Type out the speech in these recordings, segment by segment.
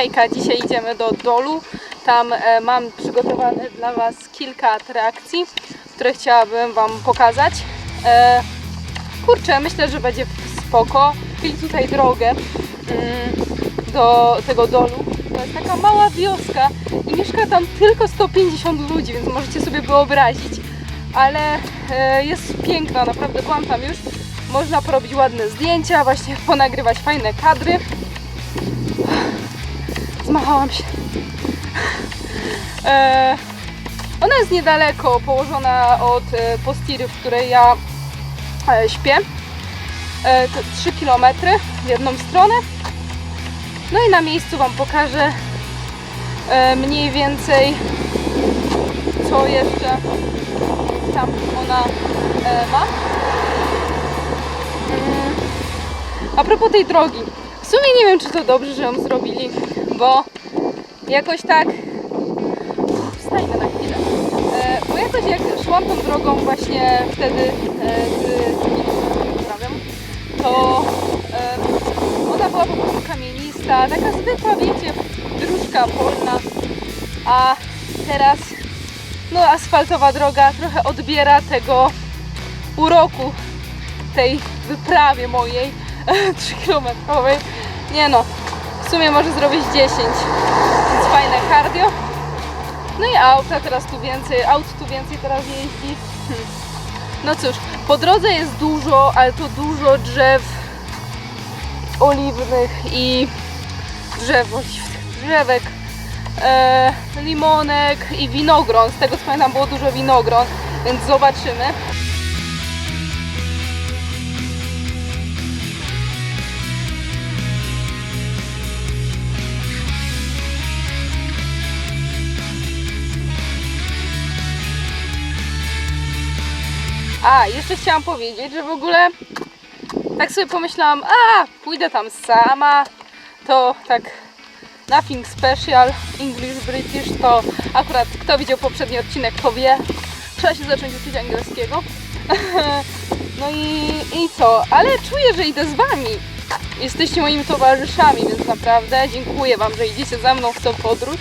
Hejka, dzisiaj idziemy do Dolu. Tam e, mam przygotowane dla Was kilka atrakcji, które chciałabym Wam pokazać. E, kurczę, myślę, że będzie spoko. Mieli tutaj drogę mm, do tego Dolu. To jest taka mała wioska i mieszka tam tylko 150 ludzi, więc możecie sobie wyobrazić. Ale e, jest piękna, naprawdę byłam tam już. Można porobić ładne zdjęcia, właśnie ponagrywać fajne kadry. Zmachałam się. E, ona jest niedaleko, położona od e, Postiry, w której ja e, śpię. E, to 3 km w jedną stronę. No i na miejscu Wam pokażę e, mniej więcej co jeszcze tam ona ma. Mm. A propos tej drogi, w sumie nie wiem, czy to dobrze, że ją zrobili, bo jakoś tak. Wstajmy na chwilę. E, bo jakoś jak szłam tą drogą właśnie wtedy e, pozdrawiam, to e, ona była po prostu kamienista, taka zwykła, wiecie, dróżka polna, a teraz no asfaltowa droga trochę odbiera tego uroku tej wyprawie mojej 3 kilometrowej. Nie no, w sumie może zrobić 10, więc fajne cardio. No i auta teraz tu więcej, aut tu więcej teraz jeździ. Hmm. No cóż, po drodze jest dużo, ale to dużo drzew oliwnych i drzew drzewek, e, limonek i winogron. Z tego co pamiętam było dużo winogron, więc zobaczymy. A, jeszcze chciałam powiedzieć, że w ogóle tak sobie pomyślałam, a pójdę tam sama, to tak nothing special, English, British, to akurat kto widział poprzedni odcinek, to wie, trzeba się zacząć uczyć angielskiego. No i, i co, ale czuję, że idę z Wami. Jesteście moimi towarzyszami, więc naprawdę dziękuję Wam, że idziecie ze mną w tą podróż,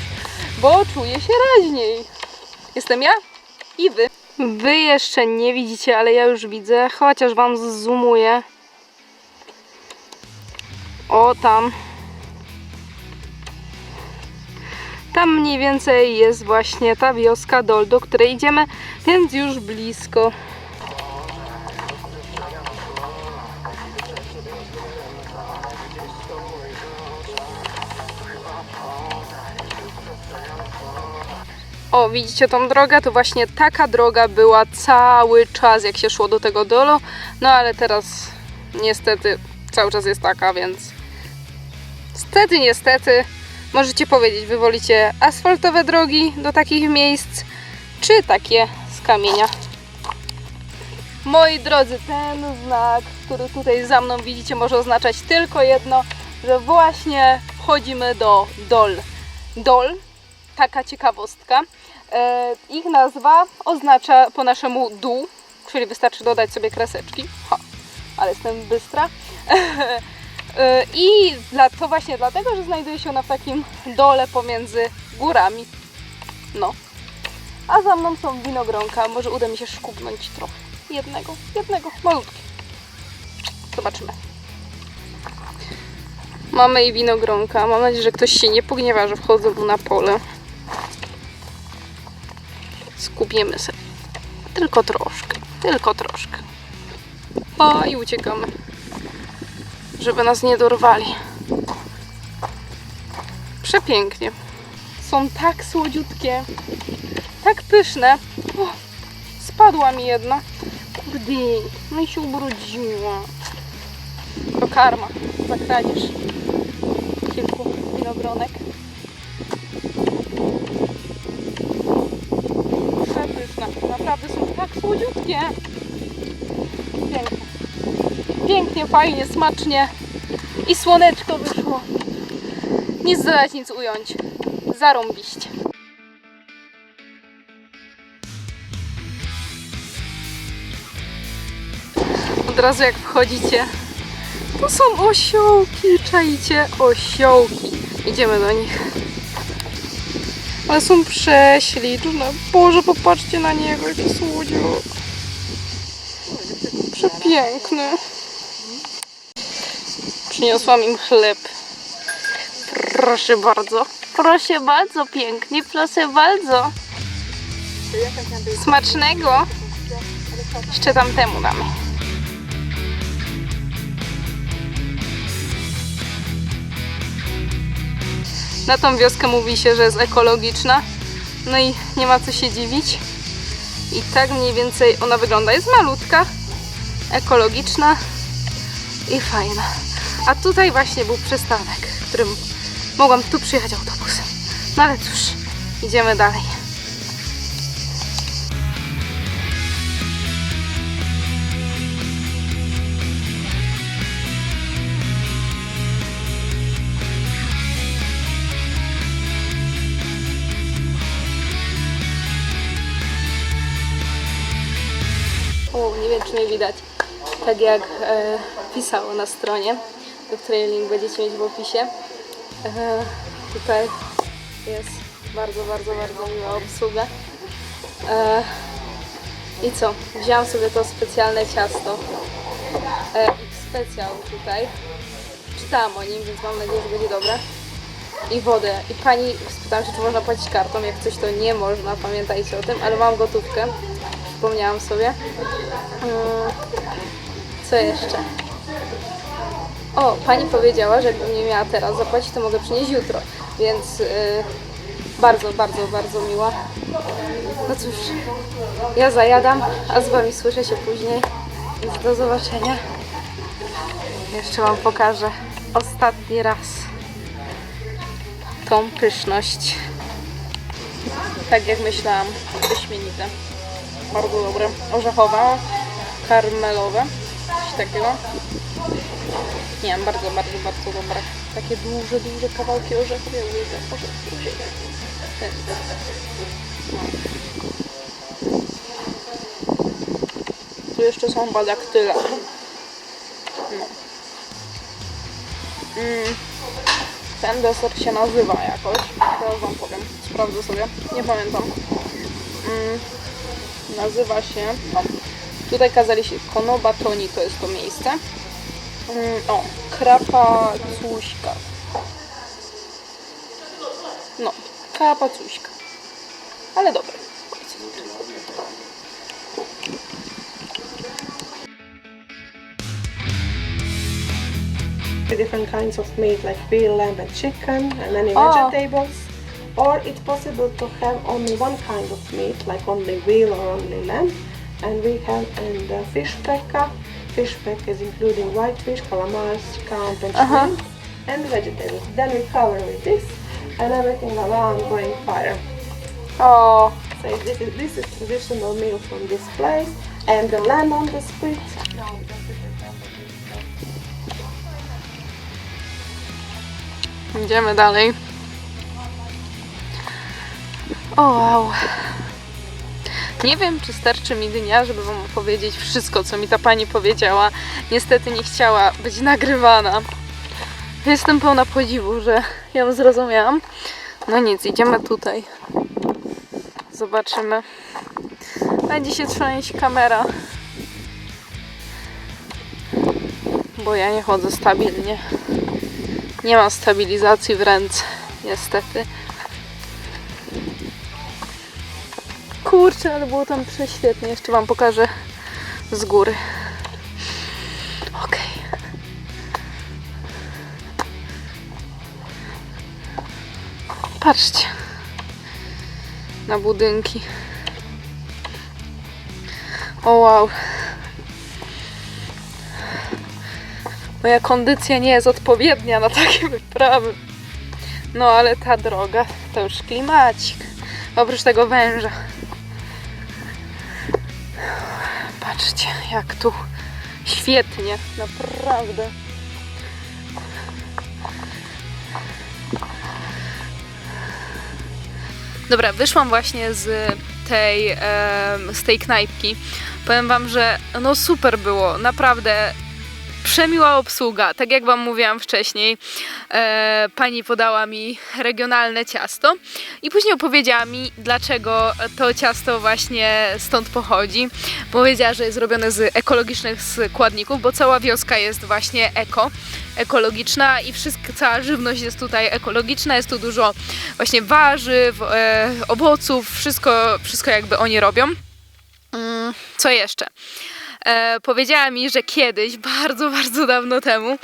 bo czuję się raźniej. Jestem ja i Wy. Wy jeszcze nie widzicie, ale ja już widzę, chociaż Wam zoomuję. O, tam. Tam mniej więcej jest właśnie ta wioska Dol, do której idziemy, więc już blisko. O, widzicie tą drogę? To właśnie taka droga była cały czas, jak się szło do tego dolu. No ale teraz niestety cały czas jest taka, więc niestety, niestety możecie powiedzieć, wy wolicie asfaltowe drogi do takich miejsc, czy takie z kamienia. Moi drodzy, ten znak, który tutaj za mną widzicie, może oznaczać tylko jedno, że właśnie wchodzimy do Dol. Dol, taka ciekawostka. E, ich nazwa oznacza po naszemu dół, czyli wystarczy dodać sobie kreseczki. Ha, ale jestem bystra. E, I dla, to właśnie dlatego, że znajduje się ona w takim dole pomiędzy górami. No. A za mną są winogronka. Może uda mi się szkubnąć trochę. Jednego, jednego, malutkie. Zobaczymy. Mamy i winogronka. Mam nadzieję, że ktoś się nie pogniewa, że wchodzę mu na pole. Skupiemy się. Tylko troszkę, tylko troszkę. O, i uciekamy. Żeby nas nie dorwali. Przepięknie. Są tak słodziutkie, tak pyszne. O, spadła mi jedna. Kurde, no i się ubrudziła. To karma za kradzież kilku winogronek. Tak słodziutkie. Pięknie. Pięknie, fajnie, smacznie. I słoneczko wyszło. Nic dodać, nic ująć. Zarąbiście. Od razu jak wchodzicie, to są osiołki, czajcie, osiołki. Idziemy do nich. Ale są prześliczne. Boże, popatrzcie na niego, jaki słodziok. Przepiękny. Przyniosłam im chleb. Proszę bardzo. Proszę bardzo, pięknie, proszę bardzo. Smacznego. Jeszcze tamtemu damy. Na tą wioskę mówi się, że jest ekologiczna. No i nie ma co się dziwić. I tak mniej więcej ona wygląda. Jest malutka, ekologiczna i fajna. A tutaj właśnie był przystanek, którym mogłam tu przyjechać autobusem. No ale cóż, idziemy dalej. Wiem czy mnie widać. Tak jak e, pisało na stronie, do której link będziecie mieć w opisie. E, tutaj jest bardzo, bardzo, bardzo miła obsługa. E, I co? Wziąłam sobie to specjalne ciasto. E, ich specjał tutaj. Czytałam o nim, więc mam nadzieję, że będzie dobre. I wodę. I pani spytałam się, czy można płacić kartą. Jak coś to nie można, pamiętajcie o tym, ale mam gotówkę. Przypomniałam sobie. Mm, Co jeszcze? O, pani powiedziała, że jakbym nie miała teraz zapłacić, to mogę przynieść jutro. Więc yy, bardzo, bardzo, bardzo miła. No cóż, ja zajadam, a z wami słyszę się później. Więc do zobaczenia. Jeszcze wam pokażę ostatni raz tą pyszność. Tak jak myślałam, wyśmienite. Bardzo dobre. Orzechowe, karmelowe, coś takiego. Nie wiem, bardzo, bardzo, bardzo dobre. Takie duże, duże kawałki orzechów. Ja uwielbiam orzechy. No. Tu jeszcze są badaktyle. No. Mm. Ten deser się nazywa jakoś. Teraz wam powiem. Sprawdzę sobie. Nie pamiętam. Mm. Nazywa się... O. Tutaj kazali się Konobatoni, to jest to miejsce. Mm, o, krapa cuśka. No, krapa cuśka. Ale dobre. different kinds of meat like veal, lamb and chicken and any Oh. vegetables. Or it's possible to have only one kind of meat like only veal or only lamb. And we have and the fish pekka. Fish pekka is including whitefish, calamars, scamp and Uh-huh. shrimp and vegetables. Then we cover with this and everything around going fire. O, So this is, this is traditional meal from this place and the lamb on the spit. No, Idziemy dalej. Wow. Nie wiem, czy starczy mi dnia, żeby Wam opowiedzieć wszystko, co mi ta pani powiedziała. Niestety nie chciała być nagrywana. Jestem pełna podziwu, że ją zrozumiałam. No nic, idziemy tutaj. Zobaczymy. Będzie się trzęść kamera. Bo ja nie chodzę stabilnie. Nie mam stabilizacji w ręce, niestety. Kurczę, ale było tam prześwietnie. Jeszcze Wam pokażę z góry. Okej. Patrzcie na budynki. O wow. Moja kondycja nie jest odpowiednia na takie wyprawy. No ale ta droga to już klimacik. Oprócz tego węża. Patrzcie, jak tu świetnie, naprawdę. Dobra, wyszłam właśnie z tej, z tej knajpki. Powiem Wam, że no super było, naprawdę przemiła obsługa. Tak jak Wam mówiłam wcześniej, e, pani podała mi regionalne ciasto i później opowiedziała mi, dlaczego to ciasto właśnie stąd pochodzi. Powiedziała, że jest robione z ekologicznych składników, bo cała wioska jest właśnie eko, ekologiczna i wszystko, cała żywność jest tutaj ekologiczna. Jest tu dużo właśnie warzyw, e, owoców, wszystko, wszystko jakby oni robią. Mm, Co jeszcze? E, powiedziała mi, że kiedyś, bardzo, bardzo dawno temu,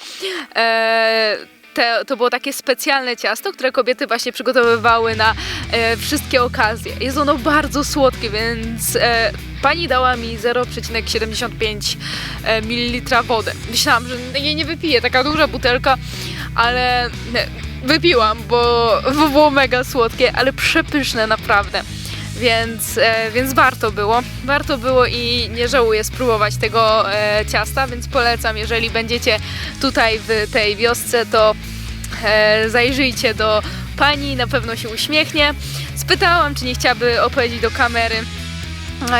e, te, to było takie specjalne ciasto, które kobiety właśnie przygotowywały na e, wszystkie okazje. Jest ono bardzo słodkie, więc e, pani dała mi 0,75 e, ml wody. Myślałam, że jej nie wypiję, taka duża butelka, ale wypiłam, bo, bo było mega słodkie, ale przepyszne naprawdę. Więc, e, więc warto było. Warto było i nie żałuję spróbować tego e, ciasta, więc polecam, jeżeli będziecie tutaj w tej wiosce, to e, zajrzyjcie do pani, na pewno się uśmiechnie. Spytałam, czy nie chciałaby opowiedzieć do kamery,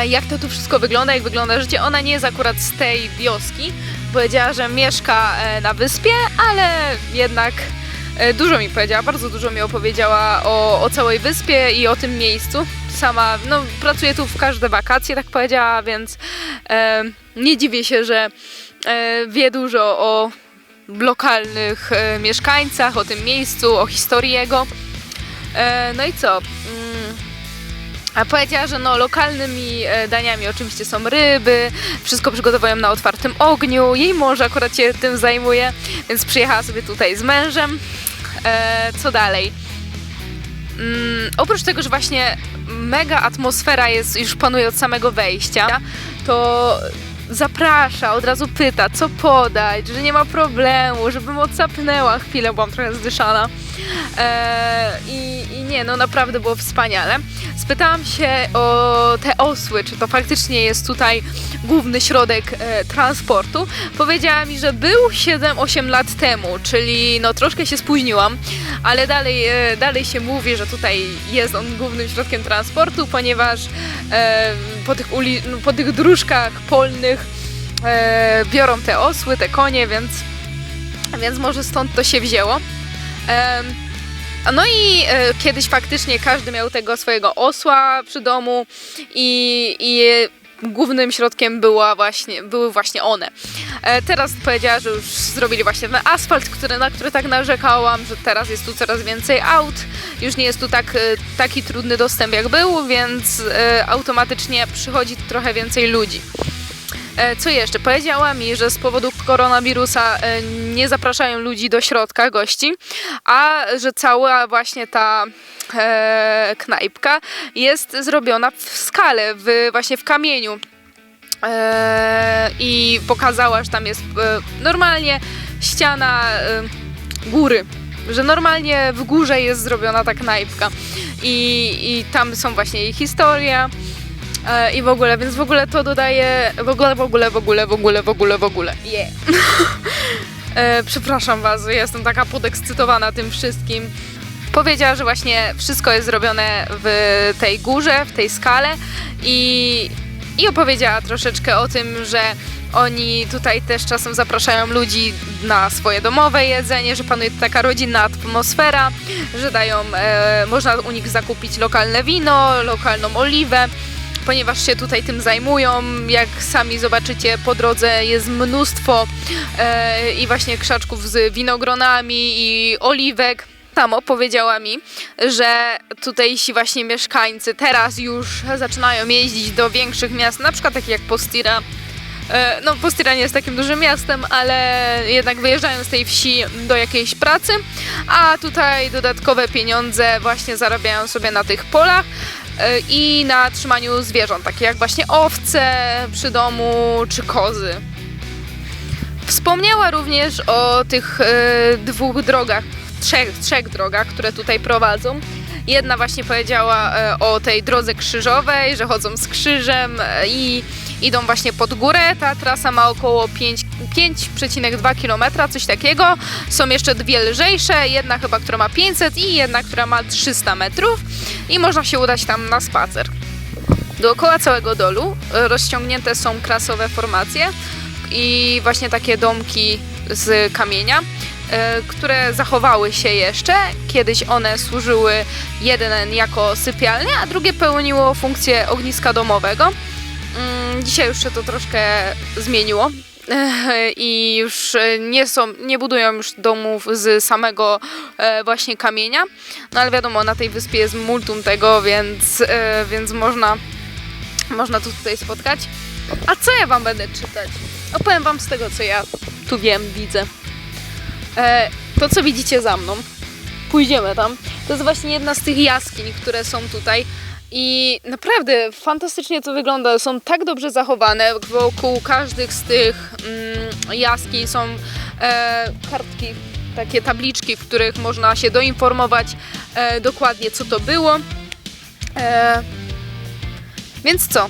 jak to tu wszystko wygląda, jak wygląda życie. Ona nie jest akurat z tej wioski. Powiedziała, że mieszka na wyspie, ale jednak dużo mi powiedziała, bardzo dużo mi opowiedziała o, o całej wyspie i o tym miejscu. Sama, no, pracuje tu w każde wakacje, tak powiedziała, więc e, nie dziwię się, że e, wie dużo o lokalnych e, mieszkańcach, o tym miejscu, o historii jego. E, no i co? Mm, a powiedziała, że no, lokalnymi e, daniami oczywiście są ryby, wszystko przygotowują na otwartym ogniu. Jej mąż akurat się tym zajmuje, więc przyjechała sobie tutaj z mężem. E, co dalej? Mm, oprócz tego, że właśnie mega atmosfera jest, już panuje od samego wejścia, to zaprasza, od razu pyta, co podać, że nie ma problemu, żebym odsapnęła chwilę, byłam trochę zdyszana. E, i, I nie, no naprawdę było wspaniale. Spytałam się o te osły, czy to faktycznie jest tutaj główny środek e, transportu. Powiedziała mi, że był 7-8 lat temu, czyli no troszkę się spóźniłam, ale dalej, e, dalej się mówi, że tutaj jest on głównym środkiem transportu, ponieważ e, po, tych uli- no, po tych dróżkach polnych e, biorą te osły, te konie, więc, więc może stąd to się wzięło. No i e, kiedyś faktycznie każdy miał tego swojego osła przy domu i, i głównym środkiem była właśnie, były właśnie one. E, teraz powiedziała, że już zrobili właśnie ten asfalt, który, na który tak narzekałam, że teraz jest tu coraz więcej aut, już nie jest tu tak, e, taki trudny dostęp jak był, więc e, automatycznie przychodzi trochę więcej ludzi. E, Co jeszcze? Powiedziała mi, że z powodu koronawirusa e, nie zapraszają ludzi do środka, gości, a że cała właśnie ta e, knajpka jest zrobiona w skale, w, właśnie w kamieniu. I pokazała, że tam jest normalnie ściana góry, że normalnie w górze jest zrobiona ta knajpka. I, i tam są właśnie jej historia. E, I w ogóle, więc w ogóle to dodaje. W ogóle, w ogóle, w ogóle, w ogóle, w ogóle, w ogóle. Yeah. e, przepraszam Was, jestem taka podekscytowana tym wszystkim. Powiedziała, że właśnie wszystko jest zrobione w tej górze, w tej skale i, i opowiedziała troszeczkę o tym, że oni tutaj też czasem zapraszają ludzi na swoje domowe jedzenie, że panuje taka rodzinna atmosfera, że dają, e, można u nich zakupić lokalne wino, lokalną oliwę ponieważ się tutaj tym zajmują. Jak sami zobaczycie, po drodze jest mnóstwo e, i właśnie krzaczków z winogronami i oliwek. Tam opowiedziała mi, że tutejsi właśnie mieszkańcy teraz już zaczynają jeździć do większych miast, na przykład takich jak Postira. E, No, Postira nie jest takim dużym miastem, ale jednak wyjeżdżają z tej wsi do jakiejś pracy, a tutaj dodatkowe pieniądze właśnie zarabiają sobie na tych polach i na trzymaniu zwierząt, takie jak właśnie owce przy domu czy kozy. Wspomniała również o tych e, dwóch drogach, trzech, trzech drogach, które tutaj prowadzą. Jedna właśnie powiedziała e, o tej drodze krzyżowej, że chodzą z krzyżem e, i idą właśnie pod górę. Ta trasa ma około 5 5,2 km, coś takiego. Są jeszcze dwie lżejsze, jedna chyba, która ma 500 i jedna, która ma 300 metrów i można się udać tam na spacer. Dookoła całego dolu e, rozciągnięte są krasowe formacje, i właśnie takie domki z kamienia, e, które zachowały się jeszcze. Kiedyś one służyły jeden jako sypialnia, a drugie pełniło funkcję ogniska domowego. Dzisiaj już się to troszkę zmieniło. I już e, nie są, nie budują już domów z samego e, właśnie kamienia. No ale wiadomo, na tej wyspie jest multum tego, więc, e, więc można, można tu tutaj spotkać. A co ja wam będę czytać? Opowiem wam z tego, co ja tu wiem, widzę. E, to, co widzicie za mną, pójdziemy tam. To jest właśnie jedna z tych jaskiń, które są tutaj. I naprawdę fantastycznie to wygląda. Są tak dobrze zachowane. Wokół każdych z tych mm, jaskiń są e, kartki, takie tabliczki, w których można się doinformować e, dokładnie, co to było. E, więc co?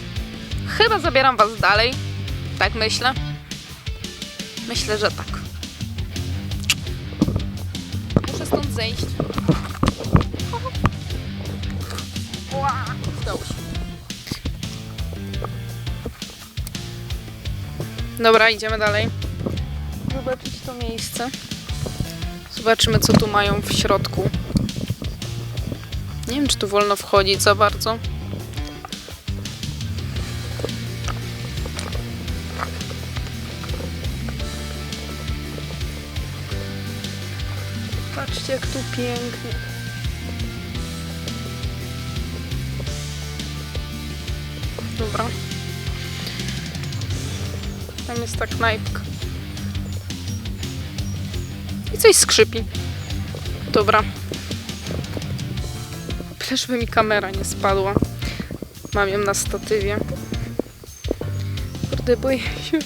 Chyba zabieram Was dalej. Tak myślę. Myślę, że tak. Muszę stąd zejść. Ła, Udało się. Dobra, idziemy dalej. Zobaczyć to miejsce. Zobaczymy, co tu mają w środku. Nie wiem, czy tu wolno wchodzić za bardzo. Patrzcie, jak tu pięknie. Dobra. Tam jest ta knajpka. I coś skrzypi. Dobra. Żeby mi kamera nie spadła. Mam ją na statywie. Kurde, boję się.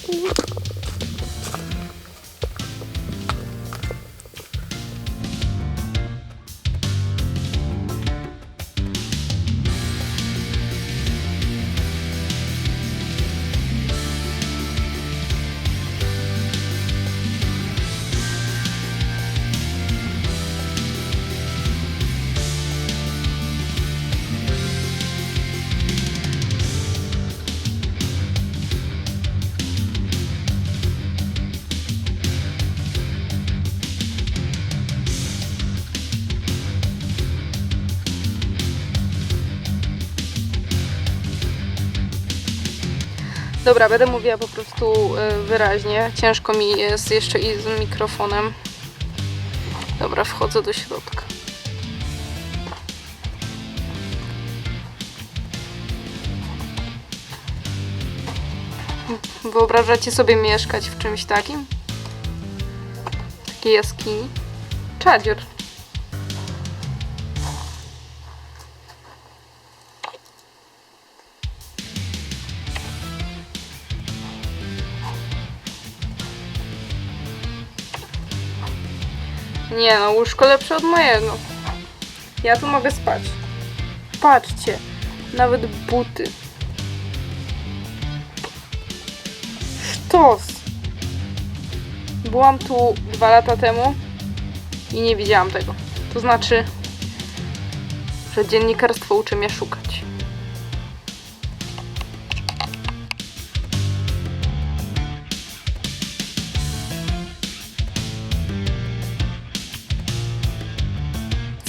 Dobra, będę mówiła po prostu y, wyraźnie. Ciężko mi jest jeszcze i z mikrofonem. Dobra, wchodzę do środka. Wyobrażacie sobie mieszkać w czymś takim? Takiej jaskini? Czadzior. Nie no, łóżko lepsze od mojego. Ja tu mogę spać. Patrzcie, nawet buty. Sztos! Byłam tu dwa lata temu i nie widziałam tego. To znaczy, że dziennikarstwo uczy mnie szukać.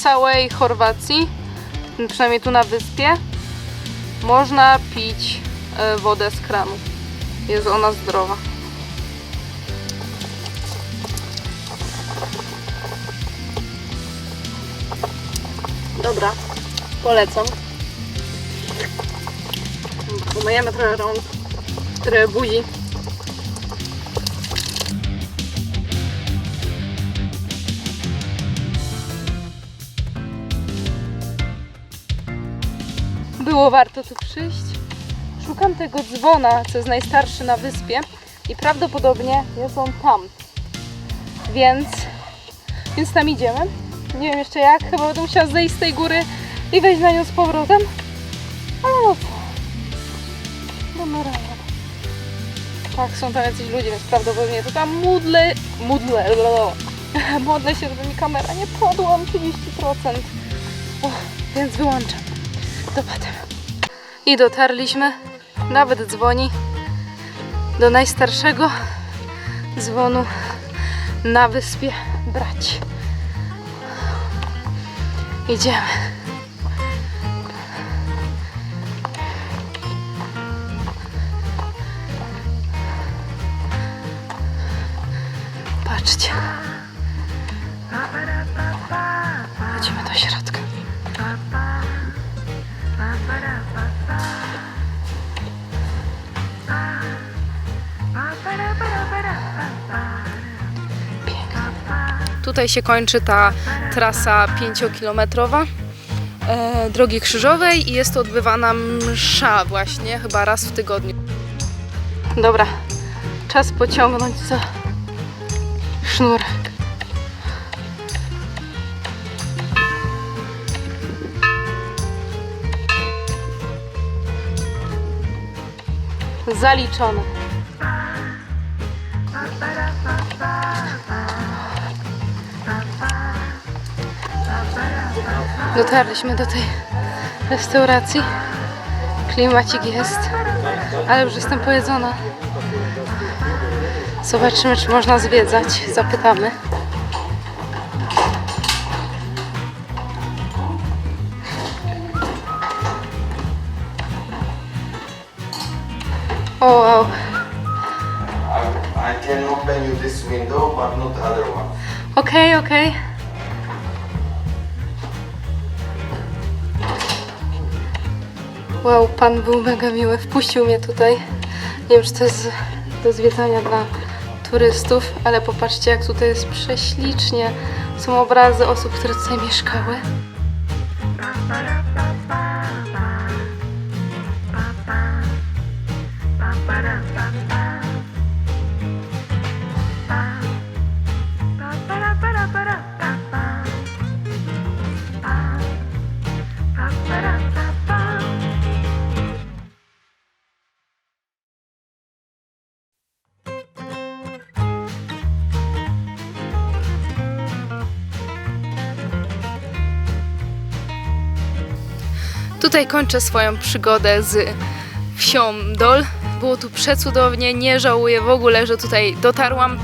Całej Chorwacji, przynajmniej tu na wyspie, można pić e, wodę z kranu. Jest ona zdrowa. Dobra, polecam. Umyjemy trochę rąk, trochę buzi. Było warto tu przyjść. Szukam tego dzwona, co jest najstarszy na wyspie i prawdopodobnie jest on tam. Więc, więc tam idziemy. Nie wiem jeszcze jak, chyba będę musiała zejść z tej góry i wejść na nią z powrotem. Ale no co? Damy. Tak, są tam jacyś ludzie, więc prawdopodobnie to tam mudle, mudle, modlę się, żeby mi kamera nie podła, mam 30%. O, więc wyłączam. Potem. I dotarliśmy. Nawet dzwoni. do najstarszego dzwonu na wyspie brać. Idziemy. Patrzcie. Chodzimy do środka. Tutaj się kończy ta trasa 5-kilometrowa e, drogi krzyżowej i jest to odbywana msza właśnie, chyba raz w tygodniu. Dobra, czas pociągnąć za sznurek. Zaliczone. Dotarliśmy do tej restauracji. Klimacik jest, ale już jestem pojedzona. Zobaczymy, czy można zwiedzać. Zapytamy. O wow. I, I can open you this window, but not the other one. Okej, okej. Wow, pan był mega miły, wpuścił mnie tutaj. Nie wiem, czy to jest do zwiedzania dla turystów, ale popatrzcie, jak tutaj jest prześlicznie. Są obrazy osób, które tutaj mieszkały. Tutaj kończę swoją przygodę z wsią Dol. Było tu przecudownie, nie żałuję w ogóle, że tutaj dotarłam.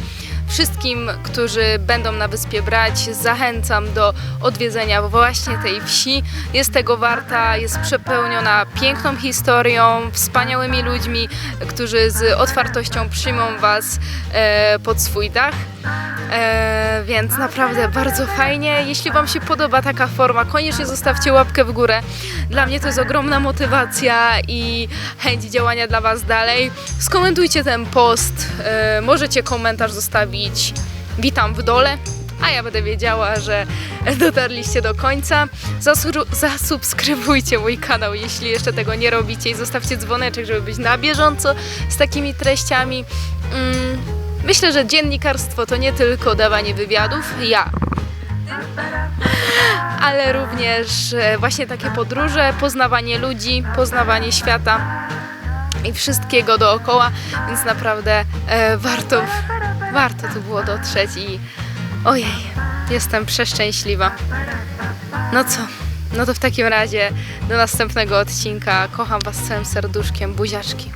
Wszystkim, którzy będą na wyspie brać, zachęcam do odwiedzenia właśnie tej wsi. Jest tego warta, jest przepełniona piękną historią, wspaniałymi ludźmi, którzy z otwartością przyjmą Was e, pod swój dach. E, więc naprawdę bardzo fajnie. Jeśli Wam się podoba taka forma, koniecznie zostawcie łapkę w górę. Dla mnie to jest ogromna motywacja i chęć działania dla Was dalej. Skomentujcie ten post, e, możecie komentarz zostawić. Witam w dole. A ja będę wiedziała, że dotarliście do końca. Zasubskrybujcie mój kanał, jeśli jeszcze tego nie robicie i zostawcie dzwoneczek, żeby być na bieżąco z takimi treściami. Mm, Myślę, że dziennikarstwo to nie tylko dawanie wywiadów, ja. Ale również e, właśnie takie podróże, poznawanie ludzi, poznawanie świata i wszystkiego dookoła, więc naprawdę e, warto, warto tu było dotrzeć i ojej, jestem przeszczęśliwa. No co? No to w takim razie do następnego odcinka. Kocham Was całym serduszkiem. Buziaczki.